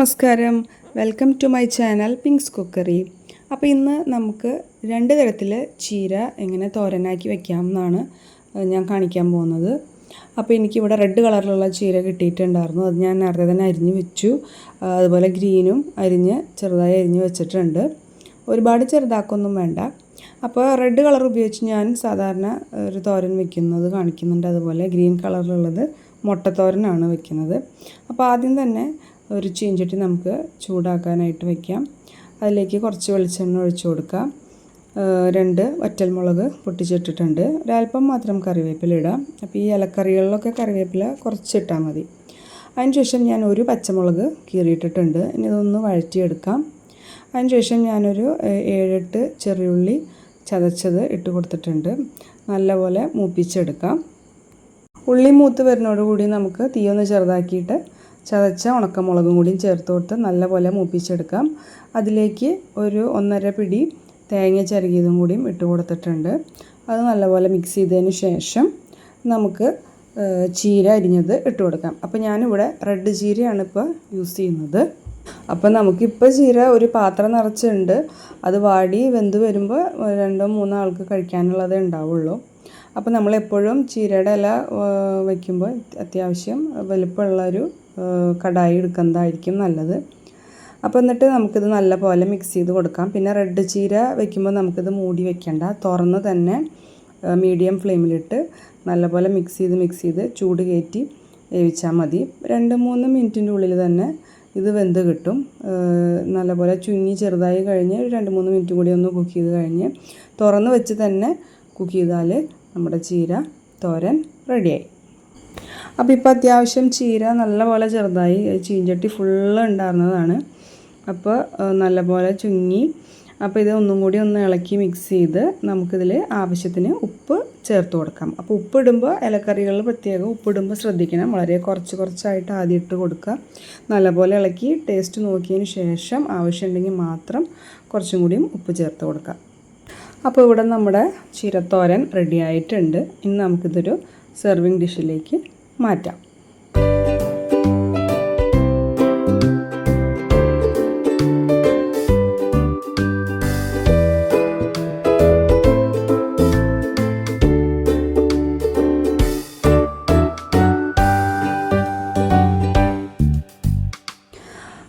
നമസ്കാരം. Welcome to my channel pinks cookery അപ്പോൾ ഇന്ന് നമുക്ക് രണ്ട് തരത്തിൽ ചീര എങ്ങനെ തോരനാക്കി വെക്കാം എന്നാണ് ഞാൻ കാണിക്കാൻ പോകുന്നത്. അപ്പോൾ എനിക്കിവിടെ റെഡ് കളറിലുള്ള ചീര കിട്ടിയിട്ടുണ്ടായിരുന്നു. അത് ഞാൻ നേരത്തെ തന്നെ അരിഞ്ഞ് വെച്ചു. അതുപോലെ ഗ്രീനും അരിഞ്ഞ് ചെറുതായി അരിഞ്ഞ് വെച്ചിട്ടുണ്ട്. ഒരുപാട് ചെറുതാക്കൊന്നും വേണ്ട. അപ്പോൾ റെഡ് കളർ ഉപയോഗിച്ച് ഞാൻ സാധാരണ ഒരു തോരൻ വെക്കുന്നത് കാണിക്കുന്നുണ്ട്. അതുപോലെ ഗ്രീൻ കളറിലുള്ളത് മുട്ടത്തോരനാണ് വെക്കുന്നത്. അപ്പോൾ ആദ്യം തന്നെ ഒരു ചീഞ്ചട്ടി നമുക്ക് ചൂടാക്കാനായിട്ട് വയ്ക്കാം അതിലേക്ക് കുറച്ച് വെളിച്ചെണ്ണ ഒഴിച്ചു കൊടുക്കാം. രണ്ട് വറ്റൽമുളക് പൊട്ടിച്ചിട്ടിട്ടുണ്ട്. ഒരല്പം മാത്രം കറിവേപ്പില ഇടാം. അപ്പോൾ ഈ ഇലക്കറികളിലൊക്കെ കറിവേപ്പില കുറച്ചിട്ടാൽ മതി. അതിനുശേഷം ഞാൻ ഒരു പച്ചമുളക് കീറിയിട്ടിട്ടുണ്ട്. ഇനി ഇതൊന്ന് വഴറ്റിയെടുക്കാം. അതിനുശേഷം ഞാനൊരു ഏഴെട്ട് ചെറിയുള്ളി ചതച്ചത് ഇട്ട് കൊടുത്തിട്ടുണ്ട്. നല്ലപോലെ മൂപ്പിച്ചെടുക്കാം. ഉള്ളി മൂത്ത് വരുന്നതോടുകൂടി നമുക്ക് തീയൊന്ന് ചെറുതാക്കിയിട്ട് ചതച്ച ഉണക്കമുളകും കൂടിയും ചേർത്ത് കൊടുത്ത് നല്ലപോലെ മൂപ്പിച്ചെടുക്കാം. അതിലേക്ക് ഒരു ഒന്നര പിടി തേങ്ങ ചിരകിയതും കൂടിയും ഇട്ട് കൊടുത്തിട്ടുണ്ട്. അത് നല്ലപോലെ മിക്സ് ചെയ്തതിന് ശേഷം നമുക്ക് ചീര അരിഞ്ഞത് ഇട്ട് കൊടുക്കാം. അപ്പോൾ ഞാനിവിടെ റെഡ് ചീരയാണ് ഇപ്പോൾ യൂസ് ചെയ്യുന്നത്. അപ്പം നമുക്കിപ്പോൾ ചീര ഒരു പാത്രം നിറച്ചുണ്ട് അത് വാടി വെന്ത് വരുമ്പോൾ രണ്ടോ മൂന്നോ ആൾക്ക് കഴിക്കാനുള്ളതേ ഉണ്ടാവുള്ളൂ. അപ്പോൾ നമ്മളെപ്പോഴും ചീരയുടെ ഇല വയ്ക്കുമ്പോൾ അത്യാവശ്യം വലുപ്പമുള്ളൊരു ആ, കടായി എടുക്കുന്നതായിരിക്കും നല്ലത്. അപ്പോൾ എന്നിട്ട് നമുക്കിത് നല്ല പോലെ മിക്സ് ചെയ്ത് കൊടുക്കാം. പിന്നെ റെഡ് ചീര വെക്കുമ്പോൾ നമുക്കിത് മൂടി വെക്കണ്ട. തുറന്ന് തന്നെ മീഡിയം ഫ്ലെയിമിലിട്ട് നല്ലപോലെ മിക്സ് ചെയ്ത് മിക്സ് ചെയ്ത് ചൂട് കയറ്റി വേവിച്ചാൽ മതി. രണ്ട് മൂന്ന് മിനിറ്റിന്റെ ഉള്ളിൽ തന്നെ ഇത് വെന്ത് കിട്ടും. നല്ലപോലെ ചുങ്ങി ചെറുതായി കഴിഞ്ഞ് ഒരു രണ്ട് മൂന്ന് മിനിറ്റ് കൂടി ഒന്ന് കുക്ക് ചെയ്ത് കഴിഞ്ഞ് തുറന്ന് വെച്ച് തന്നെ കുക്ക് ചെയ്താൽ നമ്മുടെ ചീര തോരൻ റെഡിയായി അപ്പോൾ ഇപ്പോൾ അത്യാവശ്യം ചീര നല്ലപോലെ ചെറുതായി ചീഞ്ചട്ടി ഫുള്ള് ഉണ്ടായിരുന്നതാണ് അപ്പോൾ നല്ലപോലെ ചുങ്ങി അപ്പോൾ ഇത് ഒന്നും കൂടി ഒന്ന് ഇളക്കി മിക്സ് ചെയ്ത് നമുക്കിതിൽ ആവശ്യത്തിന് ഉപ്പ് ചേർത്ത് കൊടുക്കാം. അപ്പോൾ ഉപ്പ് ഉപ്പിടുമ്പോൾ ഇലക്കറികളിൽ പ്രത്യേകം ഉപ്പിടുമ്പോൾ ശ്രദ്ധിക്കണം. വളരെ കുറച്ച് കുറച്ചായിട്ട് ആദ്യം ഇട്ട് കൊടുക്കുക. നല്ലപോലെ ഇളക്കി ടേസ്റ്റ് നോക്കിയതിന് ശേഷം ആവശ്യമുണ്ടെങ്കിൽ മാത്രം കുറച്ചും കൂടിയും ഉപ്പ് ചേർത്ത് കൊടുക്കുക. അപ്പോൾ ഇവിടെ നമ്മുടെ ചീരത്തോരൻ റെഡി ആയിട്ടുണ്ട്. ഇനി നമുക്കിതൊരു സെർവിങ് ഡിഷിലേക്ക് മാറ്റാം.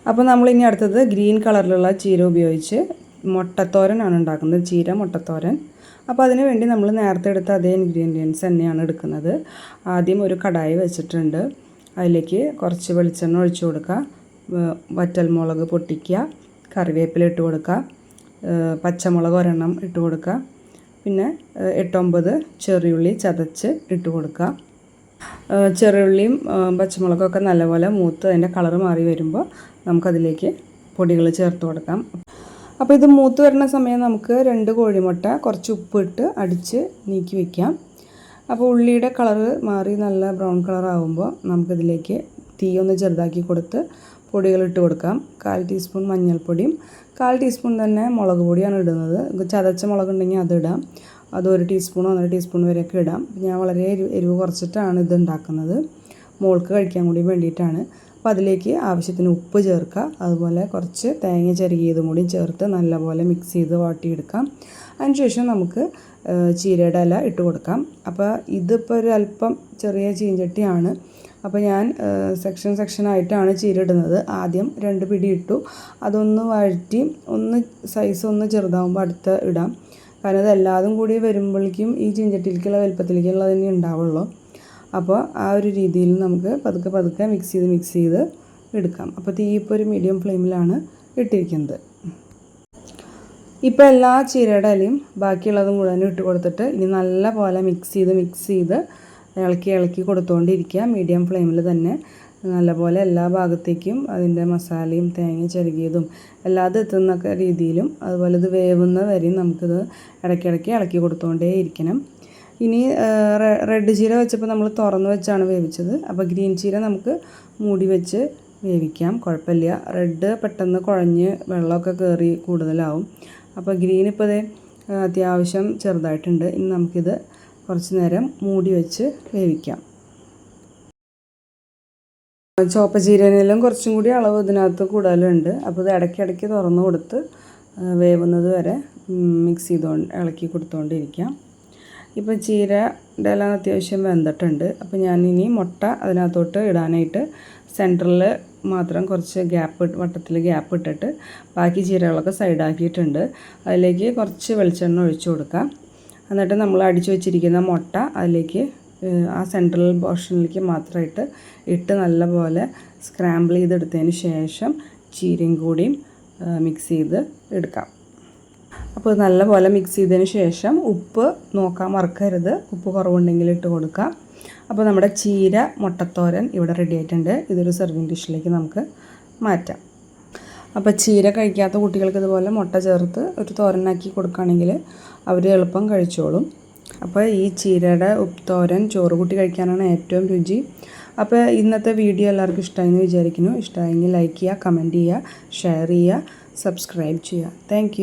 അപ്പോൾ നമ്മൾ ഇനി അടുത്തത് ഗ്രീൻ കളറിലുള്ള ചീര ഉപയോഗിച്ച് മുട്ടത്തോരനാണ് ഉണ്ടാക്കുന്നത്. ചീര മുട്ടത്തോരൻ. അപ്പോൾ അതിന് വേണ്ടി നമ്മൾ നേരത്തെ എടുത്ത അതേ ഇൻഗ്രീഡിയൻസ് തന്നെയാണ് എടുക്കുന്നത്. ആദ്യം ഒരു കടായി വെച്ചിട്ടുണ്ട്. അതിലേക്ക് കുറച്ച് വെളിച്ചെണ്ണ ഒഴിച്ചു കൊടുക്കുക. വറ്റൽ വറ്റൽമുളക് പൊട്ടിക്കുക. കറിവേപ്പില ഇട്ട് കൊടുക്കുക. പച്ചമുളക് ഒരെണ്ണം ഇട്ട് കൊടുക്കുക. പിന്നെ എട്ടൊമ്പത് ചെറിയുള്ളി ചതച്ച് ഇട്ട് കൊടുക്കുക. ചെറിയുള്ളിയും പച്ചമുളകൊക്കെ നല്ലപോലെ മൂത്ത് അതിന്റെ കളറ് മാറി വരുമ്പോൾ നമുക്കതിലേക്ക് പൊടികൾ ചേർത്ത് കൊടുക്കാം. അപ്പോൾ ഇത് മൂത്ത് വരുന്ന സമയം നമുക്ക് രണ്ട് കോഴിമുട്ട കുറച്ച് ഉപ്പിട്ട് അടിച്ച് നീക്കി വയ്ക്കാം അപ്പോൾ ഉള്ളിയുടെ കളറ് മാറി നല്ല ബ്രൗൺ കളർ ആകുമ്പോൾ നമുക്കിതിലേക്ക് തീ ഒന്ന് ചെറുതാക്കി കൊടുത്ത് പൊടികൾ ഇട്ട് കൊടുക്കാം. കാൽ ടീസ്പൂൺ മഞ്ഞൾപ്പൊടിയും കാൽ ടീസ്പൂൺ തന്നെ മുളക് പൊടിയാണ് ഇടുന്നത്. ചതച്ച മുളക് ഉണ്ടെങ്കിൽ അതിടാം അത് ഒരു ടീസ്പൂണോ ഒന്നര ടീസ്പൂൺ വരെയൊക്കെ ഇടാം. ഞാൻ വളരെ എരിവ് എരിവ് കുറച്ചിട്ടാണ് ഇത് ഉണ്ടാക്കുന്നത്. മോൾക്ക് കഴിക്കാൻ കൂടി വേണ്ടിയിട്ടാണ്. അപ്പോൾ അതിലേക്ക് ആവശ്യത്തിന് ഉപ്പ് ചേർക്കുക. അതുപോലെ കുറച്ച് തേങ്ങ ചെറുകിയതും കൂടി ചേർത്ത് നല്ലപോലെ മിക്സ് ചെയ്ത് വാട്ടിയെടുക്കാം. അതിനുശേഷം നമുക്ക് ചീരയുടെ ഇല ഇട്ട് കൊടുക്കാം. അപ്പോൾ ഇതിപ്പോൾ ഒരു അല്പം ചെറിയ ചീഞ്ചട്ടിയാണ്. അപ്പോൾ ഞാൻ സെക്ഷൻ സെക്ഷനായിട്ടാണ് ചീര ഇടുന്നത്. ആദ്യം രണ്ട് പിടി ഇട്ടു. അതൊന്ന് വഴറ്റി ഒന്ന് സൈസ് ഒന്ന് ചെറുതാവുമ്പോൾ അടുത്ത് ഇടാം. കാരണം ഇതെല്ലാതും കൂടി വരുമ്പോഴേക്കും ഈ ചീഞ്ചട്ടിയിലേക്കുള്ള വലുപ്പത്തിലേക്കുള്ള തന്നെ ഉണ്ടാവുള്ളൂ. അപ്പോൾ ആ ഒരു രീതിയിൽ നമുക്ക് പതുക്കെ പതുക്കെ മിക്സ് ചെയ്ത് മിക്സ് ചെയ്ത് എടുക്കാം. അപ്പോൾ തീ ഇപ്പോൾ ഒരു മീഡിയം ഫ്ലെയിമിലാണ് ഇട്ടിരിക്കുന്നത്. ഇപ്പോൾ എല്ലാ ചീരയുടെ ഇലയും ബാക്കിയുള്ളതും മുഴുവനും ഇട്ട് കൊടുത്തിട്ട് ഇനി നല്ല പോലെ മിക്സ് ചെയ്ത് മിക്സ് ചെയ്ത് ഇളക്കി ഇളക്കി കൊടുത്തുകൊണ്ടിരിക്കുക മീഡിയം ഫ്ലെയിമിൽ തന്നെ നല്ലപോലെ എല്ലാ ഭാഗത്തേക്കും അതിന്റെ മസാലയും തേങ്ങ ചെറുകിയതും എല്ലാതും എത്തുന്ന രീതിയിലും അതുപോലെ ഇത് വേവുന്ന വരെയും നമുക്കിത് ഇടയ്ക്കിടയ്ക്ക് ഇളക്കി കൊടുത്തുകൊണ്ടേ ഇരിക്കണം ഇനി റെഡ് ചീര വെച്ചപ്പോൾ നമ്മൾ തുറന്ന് വെച്ചാണ് വേവിച്ചത്. അപ്പോൾ ഗ്രീൻ ചീര നമുക്ക് മൂടി വെച്ച് വേവിക്കാം. കുഴപ്പമില്ല റെഡ് പെട്ടെന്ന് കുഴഞ്ഞ് വെള്ളമൊക്കെ കയറി കൂടുതലാവും. അപ്പോൾ ഗ്രീൻ ഇപ്പോൾ ആ, അത്യാവശ്യം ചെറുതായിട്ടുണ്ട്. ഇനി നമുക്കിത് കുറച്ച് നേരം മൂടി വെച്ച് വേവിക്കാം. ചോപ്പ ചീരയിലും കുറച്ചും കൂടി അളവ് ഇതിനകത്ത് കൂടുതലുണ്ട്. അപ്പോൾ ഇത് ഇടയ്ക്കിടയ്ക്ക് തുറന്നു കൊടുത്ത് വേവുന്നത് വരെ മിക്സ് ചെയ്തുകൊണ്ട് ഇളക്കി കൊടുത്തുകൊണ്ടിരിക്കാം ഇപ്പം ചീരയുടെ എല്ലാം അത്യാവശ്യം വെന്തിട്ടുണ്ട്. അപ്പോൾ ഇനി മുട്ട അതിനകത്തോട്ട് ഇടാനായിട്ട് സെന്ററിൽ മാത്രം കുറച്ച് ഗ്യാപ്പ് വട്ടത്തിൽ ഗ്യാപ്പ് ഇട്ടിട്ട് ബാക്കി ചീരകളൊക്കെ സൈഡാക്കിയിട്ടുണ്ട് അതിലേക്ക് കുറച്ച് വെളിച്ചെണ്ണ ഒഴിച്ചു കൊടുക്കാം. എന്നിട്ട് നമ്മൾ അടിച്ചു വെച്ചിരിക്കുന്ന മുട്ട അതിലേക്ക് ആ സെൻട്രൽ പോർഷനിലേക്ക് മാത്രമായിട്ട് ഇട്ട് നല്ലപോലെ സ്ക്രാമ്പിൾ ചെയ്തെടുത്തതിന് ശേഷം ചീരയും കൂടിയും മിക്സ് ചെയ്ത് എടുക്കാം. അപ്പോൾ നല്ലപോലെ മിക്സ് ചെയ്തതിന് ശേഷം ഉപ്പ് നോക്കാൻ മറക്കരുത്. ഉപ്പ് കുറവുണ്ടെങ്കിൽ ഇട്ട് കൊടുക്കാം. അപ്പോൾ നമ്മുടെ ചീര മുട്ടത്തോരൻ ഇവിടെ റെഡി ആയിട്ടുണ്ട്. ഇതൊരു സെർവിങ് ഡിഷിലേക്ക് നമുക്ക് മാറ്റാം. അപ്പോൾ ചീര കഴിക്കാത്ത കുട്ടികൾക്ക് ഇതുപോലെ മുട്ട ചേർത്ത് ഒരു തോരനാക്കി കൊടുക്കുകയാണെങ്കിൽ അവർ എളുപ്പം കഴിച്ചോളും. അപ്പോൾ ഈ ചീരയുടെ ഉപ്തോരൻ ചോറ് കൂട്ടി കഴിക്കാനാണ് ഏറ്റവും രുചി. അപ്പോൾ ഇന്നത്തെ വീഡിയോ എല്ലാവർക്കും ഇഷ്ടമായെന്ന് വിചാരിക്കുന്നു. ഇഷ്ടമായെങ്കിൽ ലൈക്ക് ചെയ്യുക കമന്റ് ചെയ്യുക ഷെയർ ചെയ്യുക സബ്സ്ക്രൈബ് ചെയ്യുക. താങ്ക്